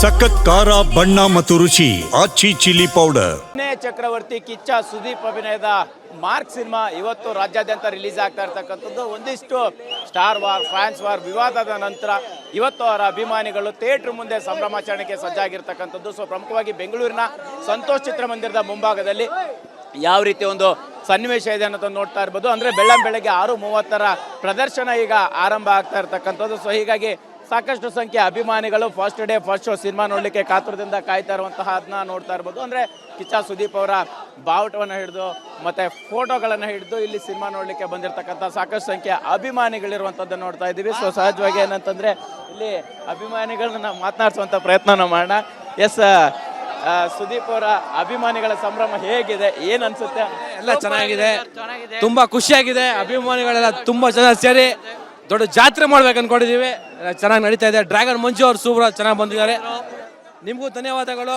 ಸಖತ್ ಖಾರ, ಬಣ್ಣ ಮತ್ತು ರುಚಿ, ಆಚಿ ಚಿಲ್ಲಿ ಪೌಡರ್. ಚಕ್ರವರ್ತಿ ಕಿಚ್ಚ ಸುದೀಪ್ ಅಭಿನಯದ ಮಾರ್ಕ್ ಸಿನಿಮಾ ಇವತ್ತು ರಾಜ್ಯಾದ್ಯಂತ ರಿಲೀಸ್ ಆಗ್ತಾ ಇರ್ತಕ್ಕಂಥದ್ದು. ಒಂದಿಷ್ಟು ಸ್ಟಾರ್ ವಾರ್ ಫ್ರಾನ್ಸ್ ವಾರ್ ವಿವಾದದ ನಂತರ ಇವತ್ತು ಅವರ ಅಭಿಮಾನಿಗಳು ಥಿಯೇಟರ್ ಮುಂದೆ ಸಂಭ್ರಮಾಚರಣೆಗೆ ಸಜ್ಜಾಗಿರ್ತಕ್ಕಂಥದ್ದು. ಸೊ ಪ್ರಮುಖವಾಗಿ ಬೆಂಗಳೂರಿನ ಸಂತೋಷ್ ಚಿತ್ರಮಂದಿರದ ಮುಂಭಾಗದಲ್ಲಿ ಯಾವ ರೀತಿ ಒಂದು ಸನ್ನಿವೇಶ ಇದೆ ಅನ್ನೋದನ್ನು ನೋಡ್ತಾ ಇರ್ಬೋದು. ಅಂದ್ರೆ ಬೆಳ್ಳಂ ಬೆಳಗ್ಗೆ ಆರು ಮೂವತ್ತರ ಪ್ರದರ್ಶನ ಈಗ ಆರಂಭ ಆಗ್ತಾ ಇರ್ತಕ್ಕಂಥದ್ದು. ಸೊ ಹೀಗಾಗಿ ಸಾಕಷ್ಟು ಸಂಖ್ಯೆ ಅಭಿಮಾನಿಗಳು first day first show cinema ನೋಡಲಿಕ್ಕೆ ಕಾತುರದಿಂದ ಕಾಯ್ತಾ ಇರುವಂತಹ ಅದನ್ನ ನೋಡ್ತಾ ಇರ್ಬೋದು. ಅಂದ್ರೆ ಕಿಚ್ಚ ಸುದೀಪ್ ಅವರ ಬಾವುಟವನ್ನು ಹಿಡಿದು ಮತ್ತೆ ಫೋಟೋಗಳನ್ನು ಹಿಡಿದು ಇಲ್ಲಿ ಸಿನಿಮಾ ನೋಡಲಿಕ್ಕೆ ಬಂದಿರತಕ್ಕಂಥ ಸಾಕಷ್ಟು ಸಂಖ್ಯೆ ಅಭಿಮಾನಿಗಳಿರುವಂಥದ್ದನ್ನು ನೋಡ್ತಾ ಇದ್ದೀವಿ. ಸೊ ಸಹಜವಾಗಿ ಏನಂತಂದ್ರೆ ಇಲ್ಲಿ ಅಭಿಮಾನಿಗಳನ್ನ ಮಾತನಾಡಿಸುವಂಥ ಪ್ರಯತ್ನ ಮಾಡೋಣ. ಎಸ್ ಸುದೀಪ್ ಅವರ ಅಭಿಮಾನಿಗಳ ಸಂಭ್ರಮ ಹೇಗಿದೆ? ಏನ್ ಅನ್ಸುತ್ತೆ? ಎಲ್ಲ ಚೆನ್ನಾಗಿದೆ. ತುಂಬಾ ಖುಷಿಯಾಗಿದೆ. ಅಭಿಮಾನಿಗಳೆಲ್ಲ ತುಂಬಾ ಜನ ಸೇರಿ. ದೊಡ್ಡ ಜಾತ್ರೆ ಮಾಡ್ಬೇಕು ಅನ್ಕೊಂಡಿದೀವಿ. ಚೆನ್ನಾಗಿ ನಡೀತಾ ಇದೆ. ಡ್ರ್ಯಾಗನ್ ಮಂಜು ಅವ್ರು ಸೂಪರ್ ಚೆನ್ನಾಗಿ ಬಂದಿದ್ದಾರೆ. ನಿಮಗೂ ಧನ್ಯವಾದಗಳು.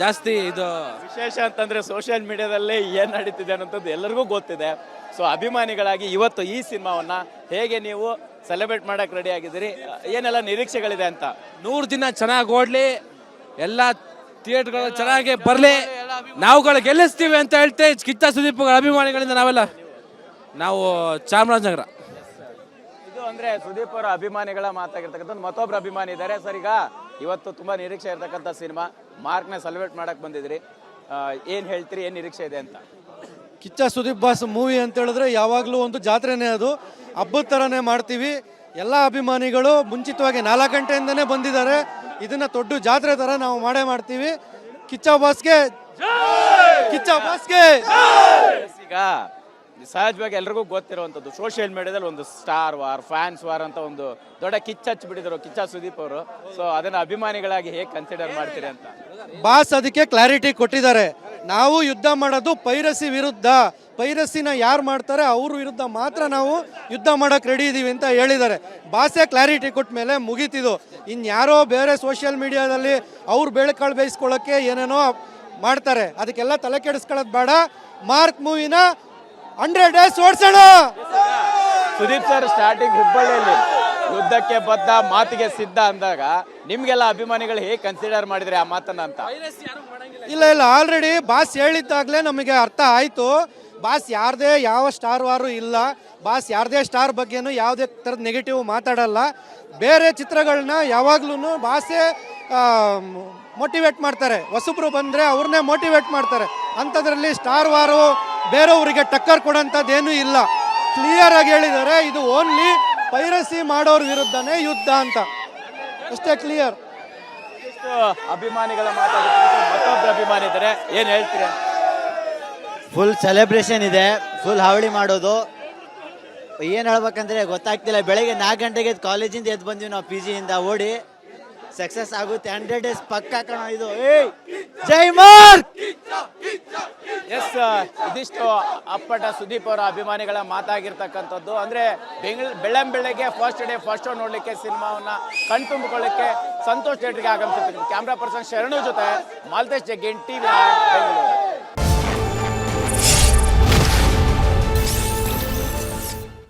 ಜಾಸ್ತಿ ಇದು ವಿಶೇಷ ಅಂತಂದ್ರೆ ಸೋಷಿಯಲ್ ಮೀಡಿಯಾದಲ್ಲಿ ಏನ್ ನಡೀತಿದೆ ಅನ್ನೋದು ಎಲ್ಲರಿಗೂ ಗೊತ್ತಿದೆ. ಸೊ ಅಭಿಮಾನಿಗಳಾಗಿ ಇವತ್ತು ಈ ಸಿನಿಮಾವನ್ನ ಹೇಗೆ ನೀವು ಸೆಲೆಬ್ರೇಟ್ ಮಾಡಕ್ ರೆಡಿ ಆಗಿದ್ದೀರಿ? ಏನೆಲ್ಲ ನಿರೀಕ್ಷೆಗಳಿದೆ ಅಂತ? ನೂರು ದಿನ ಚೆನ್ನಾಗಿ ಓಡ್ಲಿ ಎಲ್ಲ ಥಿಯೇಟರ್ಗಳು ಚೆನ್ನಾಗಿ ಬರಲಿ. ನಾವುಗಳು ಗೆಲ್ಲಿಸ್ತೀವಿ ಅಂತ ಹೇಳ್ತೇವೆ ಕಿತ್ತ ಸುದೀಪ್ ಅಭಿಮಾನಿಗಳಿಂದ ನಾವೆಲ್ಲ. ನಾವು ಚಾಮರಾಜನಗರ. ಅಂದ್ರೆ ಸುದೀಪ್ ಅವರ ಅಭಿಮಾನಿಗಳ ಮಾತಾಗಿರ್ತಕ್ಕಂಥ ಮತ್ತೊಬ್ಬರು ಅಭಿಮಾನಿ ಇದ್ದಾರೆ. ಸರ್ ಈಗ ಇವತ್ತು ತುಂಬಾ ನಿರೀಕ್ಷೆ ಇರತಕ್ಕಂಥ ಸಿನಿಮಾ ಮಾರ್ಕ್ನ ಸೆಲೆಬ್ರೇಟ್ ಮಾಡಕ್ ಬಂದಿದ್ರಿ. ಏನ್ ಹೇಳ್ತೀರಿ ಏನ್ ನಿರೀಕ್ಷೆ ಇದೆ ಅಂತ? ಕಿಚ್ಚ ಸುದೀಪ್ ಬಾಸ್ ಮೂವಿ ಅಂತ ಹೇಳಿದ್ರೆ ಯಾವಾಗಲೂ ಒಂದು ಜಾತ್ರೆನೇ ಅದು. ಹಬ್ಬದ ಥರನೇ ಮಾಡ್ತೀವಿ. ಎಲ್ಲ ಅಭಿಮಾನಿಗಳು ಮುಂಚಿತವಾಗಿ ನಾಲ್ಕು ಗಂಟೆಯಿಂದನೇ ಬಂದಿದ್ದಾರೆ. ಇದನ್ನ ದೊಡ್ಡ ಜಾತ್ರೆ ಥರ ನಾವು ಮಾಡೇ ಮಾಡ್ತೀವಿ. ಕಿಚ್ಚ ಬಾಸ್ಗೆ ಕಿಚ್ಚ ಬಾಸ್ಗೆ ಈಗ ಸಹಜವಾಗಿ ಎಲ್ರಿಗೂ ಗೊತ್ತಿರುವಂಥದ್ದು ಸೋಷಿಯಲ್ ಮೀಡಿಯಾದಲ್ಲಿ ಒಂದು ಸ್ಟಾರ್ ವಾರ್ ಫ್ಯಾನ್ಸ್ ವಾರ್ ಅಂತ ಒಂದು ದೊಡ್ಡ ಕಿಚ್ಚ ಹಚ್ಚಿಬಿಟ್ಟಿದ್ರು ಕಿಚ್ಚ ಸುದೀಪ್ ಅವರು. ಸೊ ಅದನ್ನ ಅಭಿಮಾನಿಗಳಾಗಿ ಹೇಗೆ ಕನ್ಸಿಡರ್ ಮಾಡ್ತೀರಿ ಅಂತ? ಬಾಸ್ ಅದಕ್ಕೆ ಕ್ಲಾರಿಟಿ ಕೊಟ್ಟಿದ್ದಾರೆ. ನಾವು ಯುದ್ಧ ಮಾಡೋದು ಪೈರಸಿ ವಿರುದ್ಧ. ಪೈರಸಿನ ಯಾರು ಮಾಡ್ತಾರೆ ಅವ್ರ ವಿರುದ್ಧ ಮಾತ್ರ ನಾವು ಯುದ್ಧ ಮಾಡೋಕೆ ರೆಡಿ ಇದ್ದೀವಿ ಅಂತ ಹೇಳಿದ್ದಾರೆ. ಬಾಸೇ ಕ್ಲಾರಿಟಿ ಕೊಟ್ಟ ಮೇಲೆ ಮುಗೀತಿದು. ಇನ್ಯಾರೋ ಬೇರೆ ಸೋಷಿಯಲ್ ಮೀಡಿಯಾದಲ್ಲಿ ಅವ್ರು ಬೆಳಕಾಳು ಬೇಯಿಸ್ಕೊಳ್ಳೋಕ್ಕೆ ಏನೇನೋ ಮಾಡ್ತಾರೆ. ಅದಕ್ಕೆಲ್ಲ ತಲೆ ಕೆಡಿಸ್ಕೊಳ್ಳೋದು ಬೇಡ. ಮಾರ್ಕ್ ಮೂವಿನ ಹಂಡ್ರೆಡ್ ಡೇಸ್ ಓಡಿಸೋಣ. ಸುದೀಪ್ ಸರ್ ಸ್ಟಾರ್ಟಿಂಗ್ ಹುಬ್ಬಳ್ಳಿಯಲ್ಲಿ ಯುದ್ಧಕ್ಕೆ ಬದ್ಧ ಮಾತಿಗೆ ಸಿದ್ಧ ಅಂದಾಗ ನಿಮ್ಗೆಲ್ಲ ಅಭಿಮಾನಿಗಳು ಹೇಗೆ ಕನ್ಸಿಡರ್ ಮಾಡಿದ್ರೆ ಆ ಮಾತನ್ನ ಅಂತ? ಇಲ್ಲ ಇಲ್ಲ ಆಲ್ರೆಡಿ ಬಾಸ್ ಹೇಳಿದ್ದಾಗಲೇ ನಮಗೆ ಅರ್ಥ ಆಯಿತು. ಬಾಸ್ ಯಾರದೇ ಯಾವ ಸ್ಟಾರ್ ವಾರು ಇಲ್ಲ. ಬಾಸ್ ಯಾರದೇ ಸ್ಟಾರ್ ಬಗ್ಗೆನೂ ಯಾವುದೇ ಥರದ ನೆಗೆಟಿವ್ ಮಾತಾಡಲ್ಲ. ಬೇರೆ ಚಿತ್ರಗಳನ್ನ ಯಾವಾಗ್ಲೂ ಬಾಸೇ ಮೋಟಿವೇಟ್ ಮಾಡ್ತಾರೆ. ಹೊಸಬ್ರು ಬಂದರೆ ಅವ್ರನ್ನೇ ಮೋಟಿವೇಟ್ ಮಾಡ್ತಾರೆ. ಅಂಥದ್ರಲ್ಲಿ ಸ್ಟಾರ್ ವಾರು ಬೇರೆಯವರಿಗೆ ಟಕ್ಕರ್ ಕೊಡೋಂಥದ್ದೇನೂ ಇಲ್ಲ. ಕ್ಲಿಯರ್ ಆಗಿ ಹೇಳಿದ್ದಾರೆ ಇದು ಓನ್ಲಿ ಪೈರಸಿ ಮಾಡೋರ ವಿರುದ್ಧನೇ ಯುದ್ಧ ಅಂತ. ಅಷ್ಟೇ ಕ್ಲಿಯರ್ ಅಭಿಮಾನಿಗಳ ಮಾತಾಡಿದ್ರೆ ಮತ್ತೊಬ್ರು ಅಭಿಮಾನಿ ಇದ್ದಾರೆ ಏನ್ ಹೇಳ್ತೀರಾ ಫುಲ್ ಸೆಲೆಬ್ರೇಷನ್ ಇದೆ ಫುಲ್ ಹಾವಳಿ ಮಾಡೋದು. ಏನು ಹೇಳ್ಬೇಕಂದ್ರೆ ಗೊತ್ತಾಗ್ತಿಲ್ಲ ಬೆಳಗ್ಗೆ ನಾಲ್ಕು ಗಂಟೆಗೆ ಕಾಲೇಜಿಂದ ಎದ್ದು ಬಂದ್ವಿ ನಾವು ಪಿ ಜಿಯಿಂದ ಓಡಿ. ಸಕ್ಸಸ್ ಆಗುತ್ತೆ ಹಂಡ್ರೆಡ್ ಡೇಸ್ ಪಕ್ಕ ಕಣ ಇದು. ಏಯ್ ಜೈ ಮಾರ್ಕ್! ಇದಿಷ್ಟು ಅಪ್ಪಟ ಸುದೀಪ್ ಅವರ ಅಭಿಮಾನಿಗಳ ಮಾತಾಗಿರ್ತಕ್ಕಂಥದ್ದು. ಅಂದರೆ ಬೆಂಗಳ ಬೆಳ್ಳಂ ಬೆಳಗ್ಗೆ ಫಸ್ಟ್ ಡೇ ಫಸ್ಟ್ ಶೋ ನೋಡಲಿಕ್ಕೆ ಸಿನಿಮಾವನ್ನ ಕಣ್ತುಂಬಿಕೊಳ್ಳಿಕ್ಕೆ ಸಂತೋಷ್ ಥಿಯೇಟರ್ಗೆ ಆಗಮಿಸುತ್ತಿದ್ದೀನಿ ಕ್ಯಾಮ್ರಾ ಪರ್ಸನ್ ಶರಣು ಜೊತೆ ಮಾಲ್ತೇಶ್ ಜಗ್ಗೇನ್ ಟಿವಿ ಬೆಂಗಳೂರು.